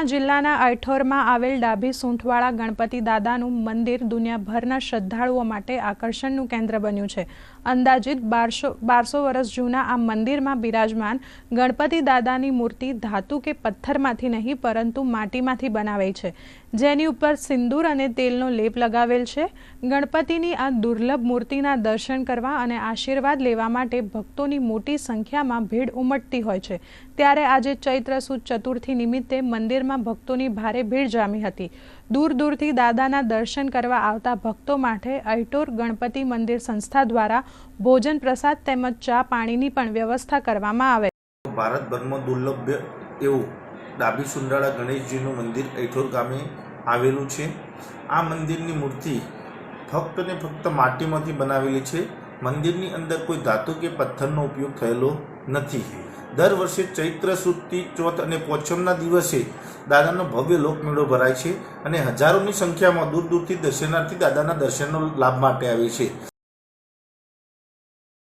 મહેસાણા જિલ્લાના અઠોરમાં આવેલ ડાભી સૂંઠવાળા ગણપતિ દાદાનું મંદિર દુનિયાભરના શ્રદ્ધાળુઓ માટે આકર્ષણનું કેન્દ્ર બન્યું છે. અંદાજિત બારસો બારસો વર્ષ જૂના આ મંદિરમાં બિરાજમાન ગણપતિ દાદાની મૂર્તિ ધાતુ કે પથ્થરમાંથી નહીં, પરંતુ માટીમાંથી બનાવાઈ છે. જેની ઉપર સિંદૂર અને તેલનો લેપ લગાવેલ છે. ગણપતિની આ દુર્લભ મૂર્તિના દર્શન કરવા અને આશીર્વાદ લેવા માટે ભક્તોની મોટી સંખ્યામાં ભીડ ઉમટતી હોય છે. ત્યારે આજે ચૈત્ર સુદ ચતુર્થી નિમિત્તે મંદિરમાં ભક્તોની ભારે ભીડ જામી હતી. દૂર દૂરથી દાદાના દર્શન કરવા આવતા ભક્તો માટે અયટોર ગણપતિ મંદિર સંસ્થા દ્વારા ભોજન પ્રસાદ તેમજ ચા પાણીની પણ વ્યવસ્થા કરવામાં આવે. ભારતભરમાં દુર્લભ એવું ડાબી સુંડાળા ગણેશજીનું મંદિર અઠોર ગામે આવેલું છે. આ મંદિરની મૂર્તિ ફક્ત ને ફક્ત માટીમાંથી બનાવેલી છે. મંદિરની અંદર કોઈ ધાતુ કે પથ્થરનો ઉપયોગ થયેલો નથી. દર વર્ષે ચૈત્ર સુધી ચોથ અને પોચમના દિવસે દાદાનો ભવ્ય લોકમેળો ભરાય છે અને હજારોની સંખ્યામાં દૂર દૂરથી દર્શનાર્થી દાદાના દર્શનનો લાભ માટે આવે છે.